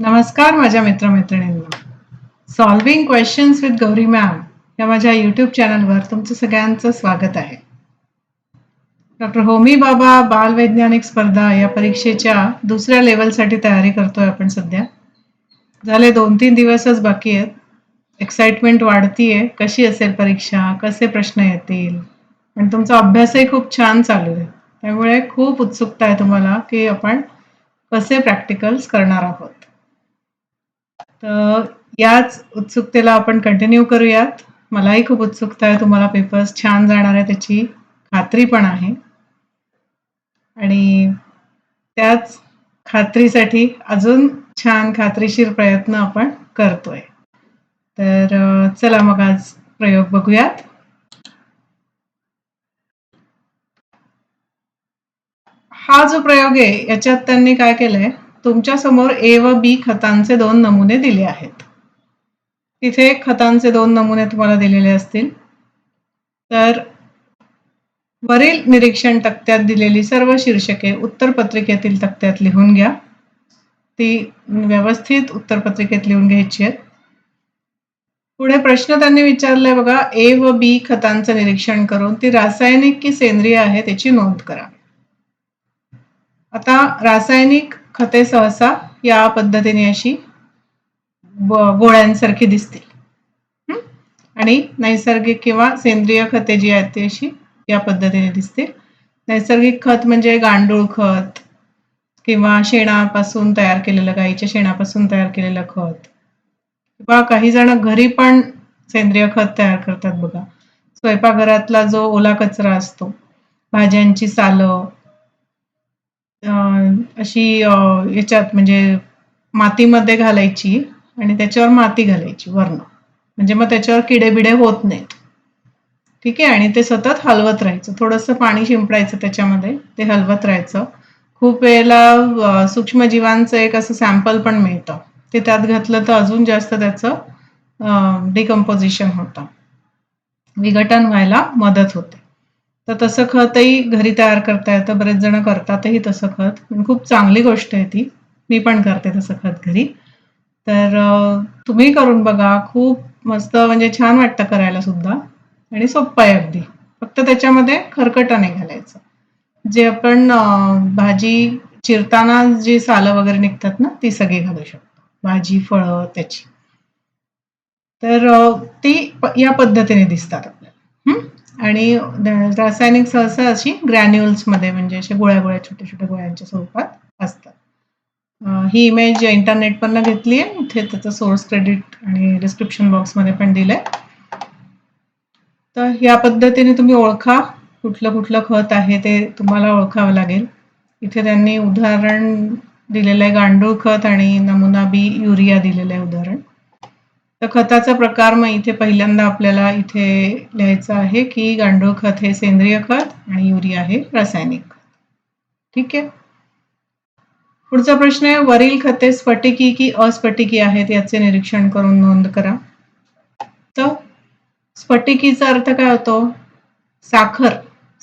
नमस्कार माझ्या मित्रमैत्रिणींना. Solving questions with Gauri ma'am या माझ्या यूट्यूब चॅनलवर तुमचं सगळ्यांचं स्वागत आहे. डॉक्टर होमी बाबा बालवैज्ञानिक स्पर्धा या परीक्षेच्या दुसऱ्या लेवलसाठी तयारी करतोय आपण सध्या. झाले दोन तीन दिवसच बाकी आहेत. एक्साइटमेंट वाढतीये. कशी असेल परीक्षा? कसे प्रश्न येतील? आणि तुमचा अभ्यासही खूप छान चालू आहे. त्यामुळे खूप उत्सुकता आहे तुम्हाला की आपण कसे प्रॅक्टिकल्स करणार आहोत. तर याच उत्सुकतेला आपण कंटिन्यू करूयात. मलाही खूप उत्सुकता आहे. तुम्हाला पेपर्स छान जाणार आहे. त्याची खात्री पण आहे. आणि त्याच खात्रीसाठी अजून छान खात्रीशीर प्रयत्न आपण करतोय. तर चला मग आज प्रयोग बघूयात. हा जो प्रयोग आहे याच्यात त्यांनी काय केलंय? तुमच्यासमोर ए व बी खतांचे दोन नमुने दिले आहेत. तिथे खतांचे दोन नमुने तुम्हाला दिलेले असतील. तर वरील निरीक्षण तक्त्यात दिलेली सर्व शीर्षके उत्तरपत्रिकेतील तक्त्यात लिहून घ्या. ती व्यवस्थित उत्तरपत्रिकेत लिहून घ्यायची आहेत. पुढे प्रश्न त्यांनी विचारलाय बघा ए व बी खतांचं निरीक्षण करून ती रासायनिक की सेंद्रिय आहे त्याची नोंद करा. आता रासायनिक खते सहसा या पद्धतीने अशी गोळ्यांसारखी दिसतील. आणि नैसर्गिक किंवा सेंद्रिय खते जी आहेत ती अशी या पद्धतीने दिसतील. नैसर्गिक खत म्हणजे गांडूळ खत किंवा शेणापासून तयार केलेलं गाईच्या शेणापासून तयार केलेलं खत. किंवा काही जण घरी पण सेंद्रिय खत तयार करतात बघा. स्वयंपाकघरातला जो ओला कचरा असतो भाज्यांची सालं अशी याच्यात म्हणजे मातीमध्ये घालायची आणि त्याच्यावर माती घालायची वर्ण. म्हणजे मग त्याच्यावर किडे बिडे होत नाहीत. ठीक आहे? आणि ते सतत हलवत राहायचं. थोडंसं पाणी शिंपडायचं त्याच्यामध्ये ते हलवत राहायचं. खूप वेळेला सूक्ष्मजीवांचं एक असं सॅम्पल पण मिळतं. ते त्यात घातलं तर अजून जास्त त्याचं डिकम्पोजिशन होतं. विघटन व्हायला मदत होते. तर तसं खतही घरी तयार करता येतं बरेच जण करतातही तसं खत. खूप चांगली गोष्ट आहे ती. मी पण करते तसं खत घरी. तर तुम्ही करून बघा. खूप मस्त म्हणजे छान वाटतं करायला सुद्धा. आणि सोपं आहे अगदी. फक्त त्याच्यामध्ये खरकट नाही घालायचं. जे आपण भाजी चिरताना जी सालं वगैरे निघतात ना ती सगळी घालू शकतो. भाजी फळं त्याची. तर ती या पद्धतीने दिसतात आपल्याला. आणि रासायनिक सहसा अशी ग्रॅन्युअल्समध्ये म्हणजे अशा गोळ्या गोळ्या छोट्या छोट्या गोळ्यांच्या स्वरूपात असतात. ही इमेज इंटरनेटवरनं घेतली आहे. इथे त्याचं सोर्स क्रेडिट आणि डिस्क्रिप्शन बॉक्समध्ये पण दिलंय. तर या पद्धतीने तुम्ही ओळखा. कुठलं कुठलं खत आहे ते तुम्हाला ओळखावं लागेल. इथे त्यांनी उदाहरण दिलेलं आहे. गांडूळ खत आणि नमुना बी युरिया दिलेलं आहे उदाहरण. तर खताचा प्रकार मग इथे पहिल्यांदा आपल्याला इथे लिहायचं आहे की गांडूळ खत हे सेंद्रिय खत आणि युरिया हे रासायनिक खत. ठीक आहे? पुढचा प्रश्न आहे वरील खते स्फटिकी की अस्फटिकी आहेत याचे निरीक्षण करून नोंद करा. तर स्फटिकीचा अर्थ काय होतो? साखर.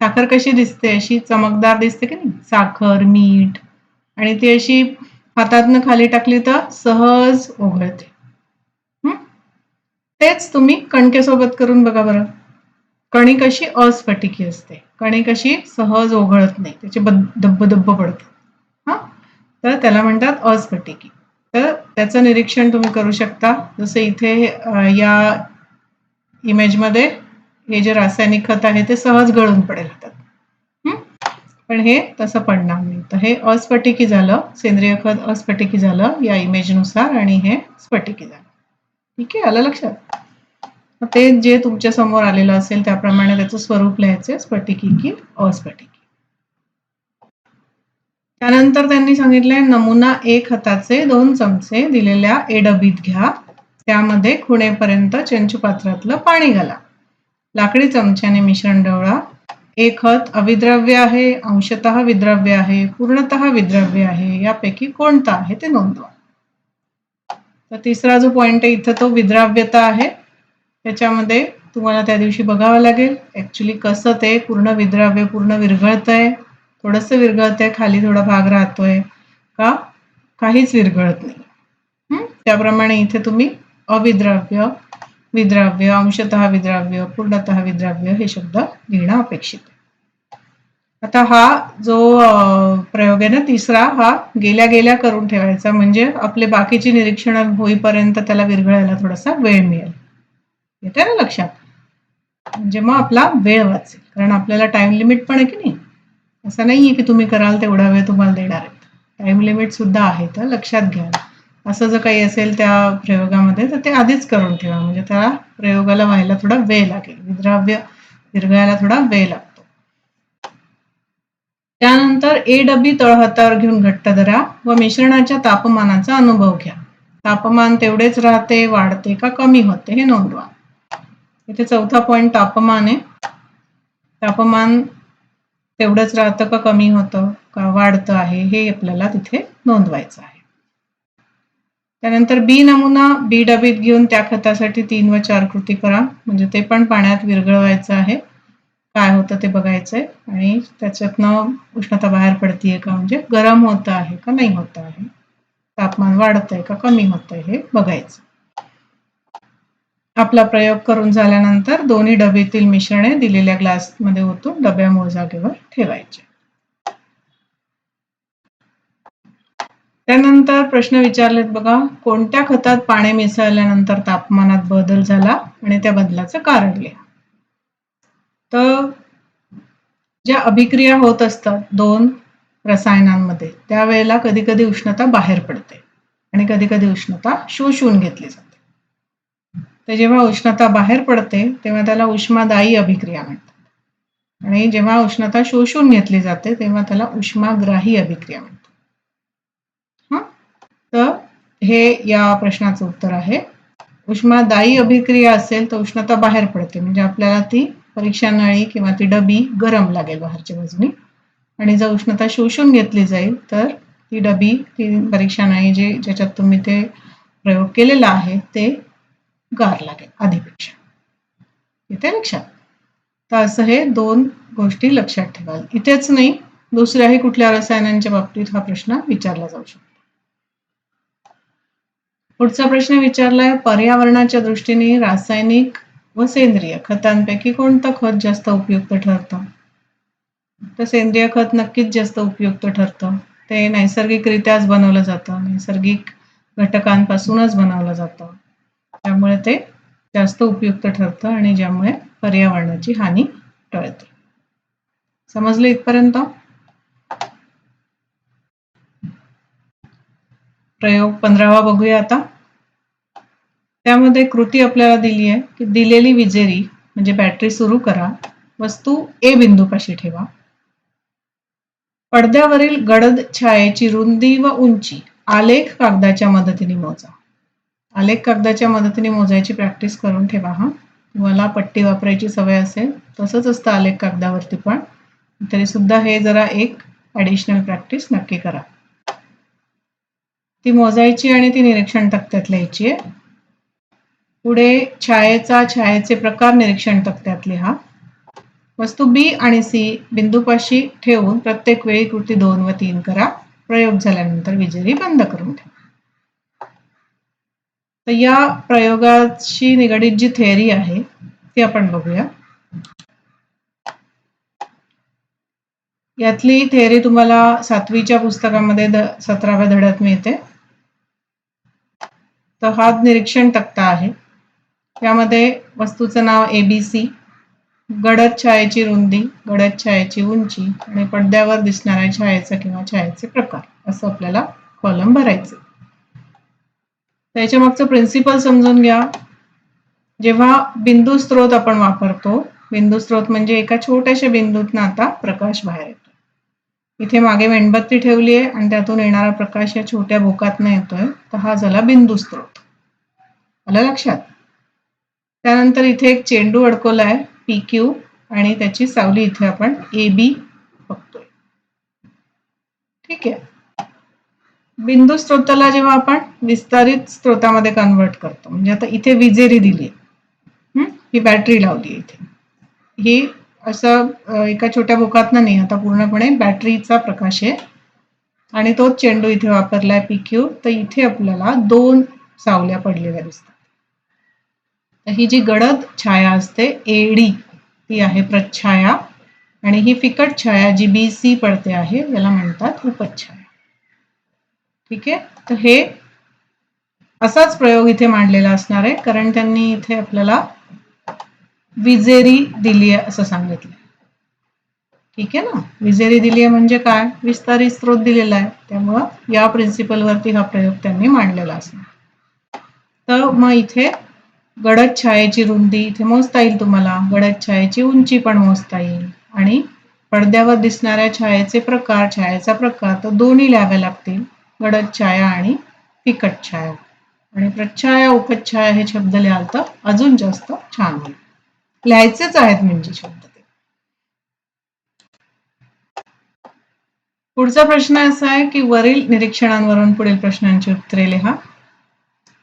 साखर कशी दिसते? अशी चमकदार दिसते की नाही? साखर मीठ आणि ती अशी हातातनं खाली टाकली तर सहज ओघळते तेच तुम्ही कणकेसोबत करून बघा बरं. कणिक अशी अस्फटिकी असते. कणिक अशी सहज ओघळत नाही. त्याचे बद- धब्ब धब्ब पडतात. हा? तर त्याला म्हणतात अस्फटिकी. तर त्याचं निरीक्षण तुम्ही करू शकता. जसं इथे या इमेजमध्ये हे जे रासायनिक खत आहे ते सहज गळून पडेल हातात. पण हे तसं पडणार नाही. तर हे अस्फटिकी झालं. सेंद्रिय खत अस्फटिकी झालं या इमेजनुसार आणि हे स्फटिकी झालं. ठीक आहे आलं लक्षात. ते जे तुमच्यासमोर आलेलं असेल त्याप्रमाणे त्याचं स्वरूप लिहायचे स्फटिकी की अस्फटिकी. त्यानंतर त्यांनी सांगितलंय नमुना एक हाताचे दोन चमचे दिलेल्या एडबीत घ्या. त्यामध्ये खुणेपर्यंत चंचुपात्रातलं पाणी घाला. लाकडी चमच्याने मिश्रण डवळा एक खत अविद्रव्य आहे अंशतः विद्रव्य आहे पूर्णतः विद्रव्य आहे यापैकी कोणतं आहे ते नोंदवा. तर तिसरा जो पॉइंट आहे इथं तो विद्राव्यता आहे. त्याच्यामध्ये तुम्हाला त्या दिवशी बघावं लागेल ऍक्च्युली कसं ते पूर्ण विद्राव्य पूर्ण विरघळतंय. थोडंसं विरघळतंय खाली थोडा भाग राहतोय. का? काहीच विरघळत नाही. त्याप्रमाणे इथे तुम्ही अविद्राव्य विद्राव्य अंशतः विद्राव्य पूर्णतः विद्राव्य हे शब्द लिहिणं अपेक्षित आहे. आता हा जो प्रयोग आहे ना तिसरा हा गेल्या गेल्या करून ठेवायचा. म्हणजे आपले बाकीची निरीक्षण होईपर्यंत त्याला विरघळायला थोडासा वेळ मिळेल. येते ना लक्षात? म्हणजे मग आपला वेळ वाचेल. कारण आपल्याला टाइम लिमिट पण आहे की नाही? असं आहे की तुम्ही कराल तेवढा वेळ तुम्हाला देणार आहेत. टाइम लिमिट सुद्धा आहे तर लक्षात घ्या. असं जर काही असेल त्या प्रयोगामध्ये तर ते आधीच करून ठेवा. म्हणजे त्या प्रयोगाला व्हायला थोडा वेळ लागेल. विद्राव्य विरघळायला थोडा वेळ लागतो. त्यानंतर ए डबी तळहातावर घेऊन घट्ट धरा व मिश्रणाच्या तापमानाचा अनुभव घ्या. तापमान तेवढेच राहते वाढते का कमी होते हे नोंदवा. इथे चौथा पॉइंट तापमान आहे. तापमान तेवढंच राहतं का कमी होतं का वाढतं आहे हे आपल्याला तिथे नोंदवायचं आहे. त्यानंतर बी नमुना बी डबीत घेऊन त्या खतासाठी तीन व चार कृती करा. म्हणजे ते पण पाण्यात विरघळवायचं आहे. काय होतं ते बघायचंय. आणि त्याच्यातनं उष्णता बाहेर पडतीये का? म्हणजे गरम होतं आहे का नाही होत आहे? तापमान वाढतंय का? कमी होतंय हे बघायचं. आपला प्रयोग करून झाल्यानंतर दोन्ही डबेतील मिश्रणे दिलेल्या ग्लासमध्ये ओतून डब्या मूळ जागेवर ठेवायचे. त्यानंतर प्रश्न विचारलेत बघा कोणत्या खतात पाणी मिसळल्यानंतर तापमानात बदल झाला? आणि त्या बदलाचं कारण लिहा. तर ज्या अभिक्रिया होत असतात दोन रसायनांमध्ये त्यावेळेला कधी कधी उष्णता बाहेर पडते आणि कधी कधी उष्णता शोषून घेतली जाते. तर जेव्हा उष्णता बाहेर पडते तेव्हा त्याला उष्मादायी अभिक्रिया म्हणतात. आणि जेव्हा उष्णता शोषून घेतली जाते तेव्हा त्याला उष्माग्राही अभिक्रिया म्हणतात. हा? तर हे या प्रश्नाचं उत्तर आहे. उष्मादायी अभिक्रिया असेल तर उष्णता बाहेर पडते म्हणजे आपल्याला ती परीक्षा नळी किंवा ती डबी गरम लागेल बाहेरच्या बाजूने. आणि जर उष्णता शोषून घेतली जाईल तर ती डबी ती परीक्षा नळी जे ज्याच्यात तुम्ही ते प्रयोग केलेला आहे ते गार लागेल आधीपेक्षा. इथे लक्षात. तर असं हे दोन गोष्टी लक्षात ठेवाल. इथेच नाही दुसऱ्याही कुठल्या रसायनांच्या बाबतीत हा प्रश्न विचारला जाऊ शकतो. पुढचा प्रश्न विचारलाय पर्यावरणाच्या दृष्टीने रासायनिक व सेंद्रिय खतांपैकी कोणतं खत जास्त उपयुक्त ठरतं? तर सेंद्रिय खत नक्कीच जास्त उपयुक्त ठरतं. ते नैसर्गिकरित्याच बनवलं जातं. नैसर्गिक घटकांपासूनच बनवलं जातं. त्यामुळे ते जास्त उपयुक्त ठरतं आणि ज्यामुळे पर्यावरणाची हानी टळते. समजलं इथपर्यंत? प्रयोग पंधरावा बघूया आता. त्यामध्ये कृती आपल्याला दिली आहे की दिलेली विजेरी म्हणजे बॅटरी सुरू करा वस्तू ए बिंदूपाशी ठेवा. पडद्यावरील गडद छायेची रुंदी व उंची आलेख कागदाच्या मदतीने मोजा. आलेख कागदाच्या मदतीने मोजायची प्रॅक्टिस करून ठेवा हा. तुम्हाला पट्टी वापरायची सवय असेल तसंच असतं आलेख कागदावरती पण. तरी सुद्धा हे जरा एक ॲडिशनल प्रॅक्टिस नक्की करा. ती मोजायची आणि ती निरीक्षण तक्त्यात लिहायची आहे. पुढे छायेचा छायेचे प्रकार निरीक्षण तक्त्यात लिहा वस्तू बी आणि सी बिंदूपाशी ठेवून प्रत्येक वेळी कृती दोन व तीन करा. प्रयोग झाल्यानंतर विजेरी बंद करून ठेवा. तर या प्रयोगाशी निगडीत जी थेअरी आहे ती आपण बघूया. यातली थेअरी तुम्हाला सातवीच्या पुस्तकामध्ये द सतराव्या धड्यात मिळते. तर हा निरीक्षण तक्ता आहे. यामध्ये वस्तूचं नाव ए बी सी गडद छायेची रुंदी गडद छायेची उंची आणि पडद्यावर दिसणाऱ्या छायेचा किंवा छायेचे प्रकार असं आपल्याला कॉलम भरायचे त्याच्या मागचं प्रिन्सिपल समजून घ्या. जेव्हा बिंदू स्त्रोत आपण वापरतो बिंदू स्त्रोत म्हणजे एका छोट्याशा बिंदूतनं आता प्रकाश बाहेर येतो इथे मागे मेणबत्ती ठेवली आहे आणि त्यातून येणारा प्रकाश या छोट्या भोकातनं येतोय. तर हा झाला बिंदू स्त्रोत आलं लक्षात? त्यानंतर इथे एक चेंडू अडकवलाय पी क्यू आणि त्याची सावली इथे आपण ए बी बघतोय. ठीक आहे. बिंदू स्त्रोताला जेव्हा आपण विस्तारित स्त्रोतामध्ये कन्वर्ट करतो म्हणजे आता इथे विजेरी दिली ही? बॅटरी लावली इथे. ही असं एका छोट्या भोकातनं नाही आता पूर्णपणे बॅटरीचा प्रकाश आहे. आणि तोच चेंडू इथे वापरलाय पी क्यू तर इथे आपल्याला दोन सावल्या पडलेल्या दिसतात. तर ही जी गडद छाया असते एडी ती आहे प्रच्छाया आणि ही फिकट छाया जी बी सी पडते आहे याला म्हणतात उपच्छाया ठीक आहे? तर हे असाच प्रयोग इथे मांडलेला असणार आहे कारण त्यांनी इथे आपल्याला विजेरी दिली आहे असं सांगितलं ठीक आहे ना? विजेरी दिली आहे म्हणजे काय? विस्तारित स्रोत दिलेला आहे. त्यामुळं या प्रिन्सिपलवरती हा प्रयोग त्यांनी मांडलेला असणार. तर मग इथे गडद छायेची रुंदी इथे मोजता येईल तुम्हाला. गडद छायेची उंची पण मोजता येईल. आणि पडद्यावर दिसणाऱ्या छायेचे प्रकार छायेचा प्रकार तर दोन्ही लिहावे लागतील. गडद छाया आणि फिकट छाया. आणि प्रच्छाया उपच्छाया हे शब्द लिहाल तर अजून जास्त छान होईल. लिहायचेच आहेत म्हणजे शब्द ते. पुढचा प्रश्न असा आहे की वरील निरीक्षणांवरून पुढील प्रश्नांची उत्तरे लिहा.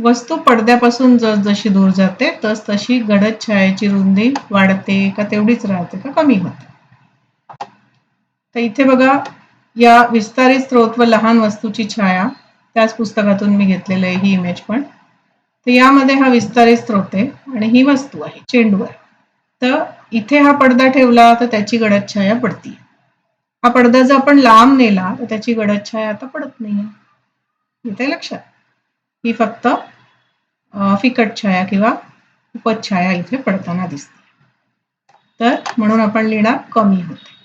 वस्तू पडद्यापासून जशी दूर जाते तस तशी गडद छायाची रुंदी वाढते का तेवढीच राहते का कमी होते. तर इथे बघा या विस्तारित स्रोत व लहान वस्तूची छाया त्याच पुस्तकातून मी घेतलेलं आहे ही इमेज पण. तर यामध्ये हा विस्तारित स्रोत आहे आणि ही वस्तू आहे चेंडू आहे तर इथे हा पडदा ठेवला तर त्याची गडद छाया पडती हा पडदा जर आपण लांब नेला तर त्याची गडद छाया आता पडत नाहीये. इथे लक्षात. ही फक्त फिकट छाया किंवा उपछाया इथे पडताना दिसते. तर म्हणून आपण लिहिणार कमी होते.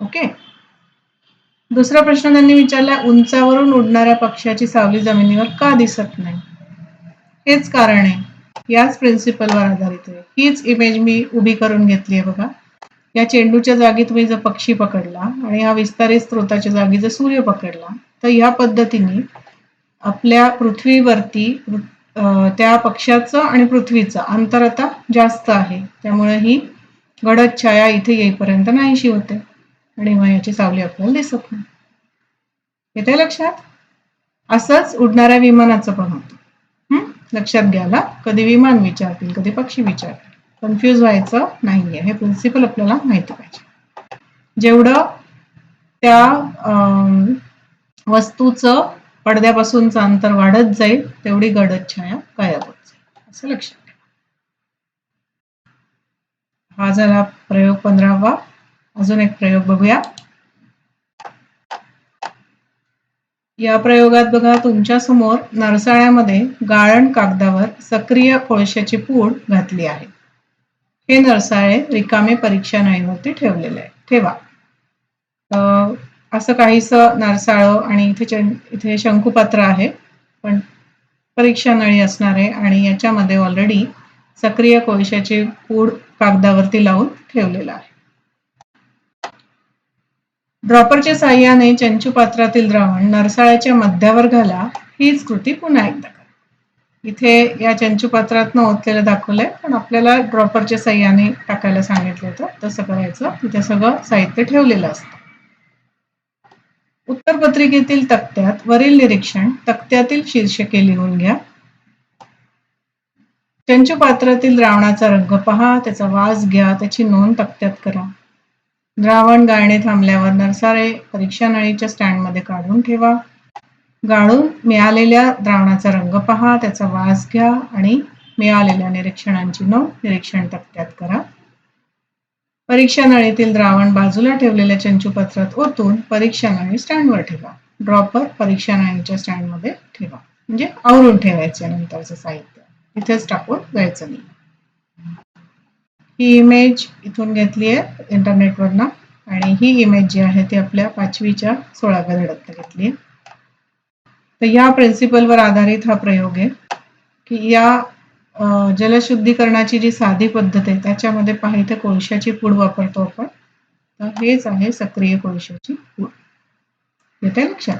ओके? दुसरा प्रश्न त्यांनी विचारला उंचावरून उडणाऱ्या पक्षाची सावली जमिनीवर का दिसत नाही? हेच कारण आहे. याच प्रिन्सिपलवर आधारित आहे. हीच इमेज मी उभी करून घेतली आहे बघा. या चेंडूच्या जागी तुम्ही जर पक्षी पकडला आणि हा विस्तारित स्त्रोताच्या जागी जर सूर्य पकडला तर या पद्धतीने आपल्या पृथ्वीवरती त्या पक्षाचं आणि पृथ्वीचं अंतर आता जास्त आहे. त्यामुळे ही गडद छाया इथे येईपर्यंत नाहीशी होते. आणि मग याची सावली आपल्याला दिसत नाही. येते लक्षात? असंच उडणाऱ्या विमानाचं पण होतं. लक्षात घ्यायला. कधी विमान विचारतील कधी पक्षी विचारतील. कन्फ्यूज व्हायचं नाहीये. हे प्रिन्सिपल आपल्याला माहिती पाहिजे. जेवढं त्या वस्तूचं पडद्यापासूनचं अंतर वाढत जाईल तेवढी गडद छाया गायब होत जाईल. असं लक्षात ठेवा. हा झाला प्रयोग पंधरावा. अजून एक प्रयोग बघूया. या प्रयोगात बघा तुमच्यासमोर नरसाळ्यामध्ये गाळण कागदावर सक्रिय कोळशाची पूड घातली आहे. हे नरसाळे रिकामे परीक्षा नळीवरती ठेवलेले आहे ठेवा. असं काहीस नरसाळं आणि इथे इथे शंकुपात्र आहे पण परीक्षा नळी असणार आहे आणि याच्यामध्ये ऑलरेडी सक्रिय कोळशाची पूड कागदावरती लावून ठेवलेला आहे. ड्रॉपरच्या साह्याने चंचू पात्रातील द्रावण नरसाळ्याच्या मध्यावर घाला हीच कृती पुन्हा एकदा करा. इथे या चंचू पात्रात ओतलेलं दाखवलंय पण आपल्याला ड्रॉपरच्या साह्याने टाकायला सांगितलं होतं तसं करायचं. तिथे सगळं साहित्य ठेवलेलं असतं. उत्तरपत्रिकेतील तक्त्यात वरील निरीक्षण तक्त्यातील शीर्षके लिहून घ्या. चंचू पात्रातील द्रावणाचा रंग पहा त्याचा वास घ्या त्याची नोंद तक्त्यात करा. द्रावण गाळणे थांबल्यावर नरसाळे परीक्षा नळीच्या स्टँडमध्ये काढून ठेवा. गाळून मिळालेल्या द्रावणाचा रंग पहा त्याचा वास घ्या आणि मिळालेल्या निरीक्षणांची नोंद निरीक्षण तक्त्यात करा. परीक्षा नळीतील द्रावण बाजूला ठेवलेल्या चंचूपत्रात ओतून परीक्षा नळी स्टँडवर ठेवा. ड्रॉपर परीक्षा नळीच्या स्टँडमध्ये ठेवा. म्हणजे आवरून ठेवायचे नंतरचं साहित्य. इथेच टाकून जायचं नाही. ही इमेज इथून घेतली आहे इंटरनेटवरनं आणि ही इमेज जी आहे ती आपल्या पाचवीच्या सोळाव्या धडकनं घेतली आहे. तर या प्रिन्सिपलवर आधारित हा प्रयोग आहे. की या जलशुद्धीकरणाची जी साधी पद्धत आहे त्याच्यामध्ये पाहिजे कोळशाची पूड वापरतो आपण. तर हेच आहे सक्रिय कोळशाची पूड. येते लक्षात?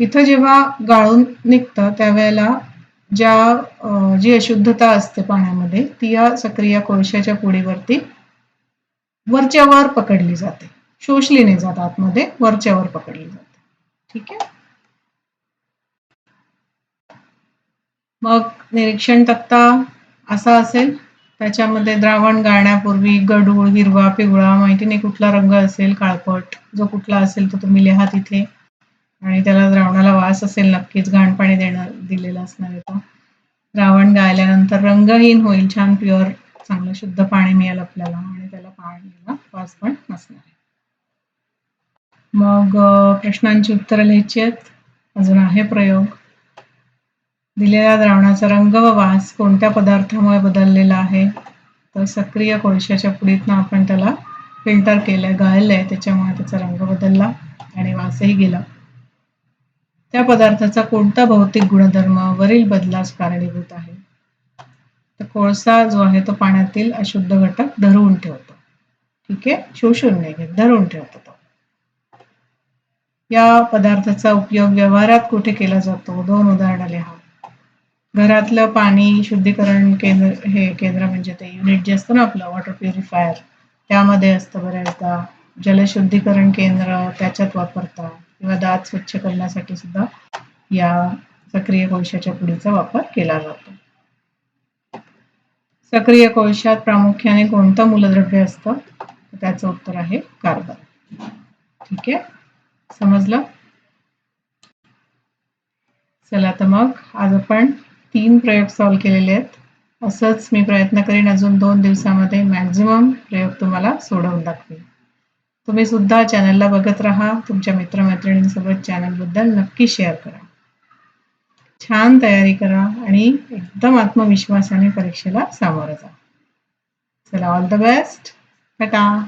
इथं जेव्हा गाळून निघतं त्यावेळेला ज्या जी अशुद्धता असते पाण्यामध्ये ती या सक्रिय कोळशाच्या पुडीवरती वरच्या वर पकडली जाते. शोषली नाही जात आतमध्ये वरच्यावर पकडली जाते. ठीक आहे? मग निरीक्षण तक्ता असा असेल. त्याच्यामध्ये द्रावण गाळण्यापूर्वी गडूळ हिरवा पिवळा माहिती नाही कुठला रंग असेल काळपट. जो कुठला असेल तो तुम्ही लिहा तिथे. आणि त्याला द्रावणाला वास असेल नक्कीच घाण पाणी देणार दिलेलं असणार आहे द्रावण गाळल्यानंतर रंगहीन होईल छान प्युअर चांगलं शुद्ध पाणी मिळेल आपल्याला. आणि त्याला पाण्याला वास पण नसणार आहे. मग प्रश्नांची उत्तरं लिहायची आहेत. अजून आहे प्रयोग. दिलेल्या द्रावणाचा रंग व वास कोणत्या पदार्थामुळे बदललेला आहे? तर सक्रिय कोळशाच्या पुडीतनं आपण त्याला फिल्टर केलंय गाळलंय. त्याच्यामुळे त्याचा रंग बदलला आणि वासही गेला. त्या पदार्थाचा कोणता भौतिक गुणधर्म वरील बदलास कारणीभूत आहे? तर कोळसा जो आहे तो पाण्यातील अशुद्ध घटक धरून ठेवतो. ठीक आहे? शोषून नाही घेत धरून ठेवतो तो. या पदार्थाचा उपयोग व्यवहारात कुठे केला जातो? दोन उदाहरणं लिहा घरातलं पाणी शुद्धीकरण केंद्र हे केंद्र म्हणजे ते युनिट जे असतं ना आपलं वॉटर प्युरिफायर त्यामध्ये असतं बऱ्याचदा. जलशुद्धीकरण केंद्र त्याच्यात वापरतात. किंवा दात स्वच्छ करण्यासाठी सुद्धा या सक्रिय कोळशाच्या पुडीचा वापर केला जातो. सक्रिय कोळशात प्रामुख्याने कोणतं मूलद्रव्य असतं? त्याचं उत्तर आहे कार्बन. ठीक आहे? समजलं? चला तर मग आज आपण तीन प्रयोग सॉल्व केलेले आहेत. असंच मी प्रयत्न करीन अजून दोन दिवसामध्ये मॅक्झिमम प्रयोग तुम्हाला सोडवून दाखवेन. तुम्ही सुद्धा चॅनलला बघत राहा. तुमच्या मित्रमैत्रिणींसोबत चॅनलबद्दल नक्की शेअर करा. छान तयारी करा आणि एकदम आत्मविश्वासाने परीक्षेला सामोरं जा. चला ऑल द बेस्ट टाटा.